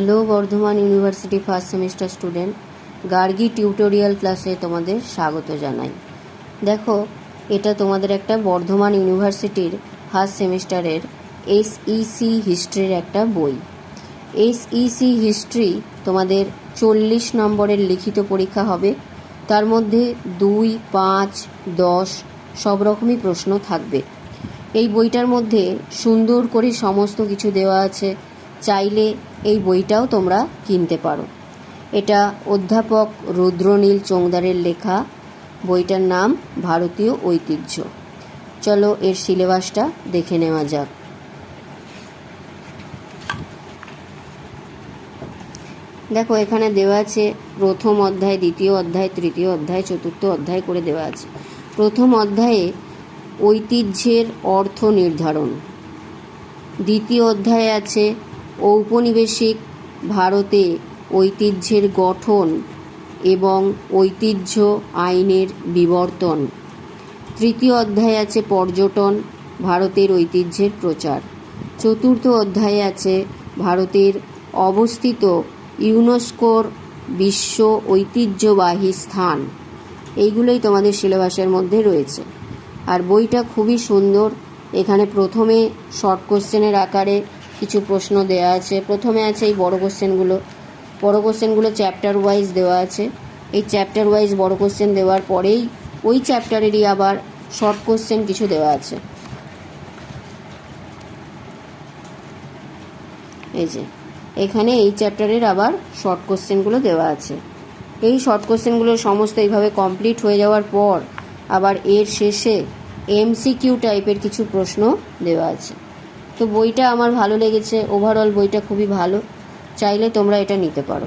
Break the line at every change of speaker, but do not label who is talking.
Hello Bardhaman university first semester student Gargi tutorial ক্লাসে তোমাদের স্বাগত জানাই। দেখো, এটা তোমাদের একটা বর্ধমান ইউনিভার্সিটির ফার্স্ট সেমিস্টারের এসইসি হিস্ট্রির একটা বই। এসইসি হিস্ট্রি তোমাদের চল্লিশ নম্বরের লিখিত পরীক্ষা হবে। তার মধ্যে দুই, পাঁচ, দশ সব রকমই প্রশ্ন থাকবে। এই বইটার মধ্যে সুন্দর করে সমস্ত কিছু দেওয়া আছে। চাইলে এই বইটাও তোমরা কিনতে পারো। এটা অধ্যাপক রুদ্রনীল চোংদারের লেখা। বইটার নাম ভারতীয় ঐতিহ্য। চলো এর সিলেবাসটা দেখে নেওয়া যাক। দেখো, এখানে দেওয়া আছে প্রথম অধ্যায়, দ্বিতীয় অধ্যায়, তৃতীয় অধ্যায়, চতুর্থ অধ্যায় করে দেওয়া আছে। প্রথম অধ্যায়ে ঐতিহ্যের অর্থ নির্ধারণ। দ্বিতীয় অধ্যায়ে আছে ঔপনিবেশিক ভারতে ঐতিহ্যের গঠন এবং ঐতিহ্য আইনের বিবর্তন। তৃতীয় অধ্যায়ে আছে পর্যটন, ভারতের ঐতিহ্যের প্রচার। চতুর্থ অধ্যায়ে আছে ভারতের অবস্থিত ইউনেস্কোর বিশ্ব ঐতিহ্যবাহী স্থান। এইগুলোই তোমাদের সিলেবাসের মধ্যে রয়েছে। আর বইটা খুবই সুন্দর। এখানে প্রথমে শর্ট কোশ্চেনের আকারে কিছু প্রশ্ন দেওয়া আছে। প্রথমে আছে এই বড় কোশ্চেনগুলো বড় কোশ্চেনগুলো চ্যাপ্টার ওয়াইজ দেওয়া আছে। এই চ্যাপ্টার ওয়াইজ বড় কোশ্চেন দেওয়ার পরেই ওই চ্যাপ্টারেরই আবার শর্ট কোশ্চেন কিছু দেওয়া আছে। এই যে, এখানে এই চ্যাপ্টারের আবার শর্ট কোশ্চেনগুলো দেওয়া আছে। এই শর্ট কোশ্চেনগুলো সমস্ত এইভাবে কমপ্লিট হয়ে যাওয়ার পর আবার এর শেষে এমসিকিউ টাইপের কিছু প্রশ্ন দেওয়া আছে। তো বইটা আমার ভালো লেগেছে। ওভারঅল বইটা খুবই ভালো। চাইলে তোমরা এটা নিতে পারো।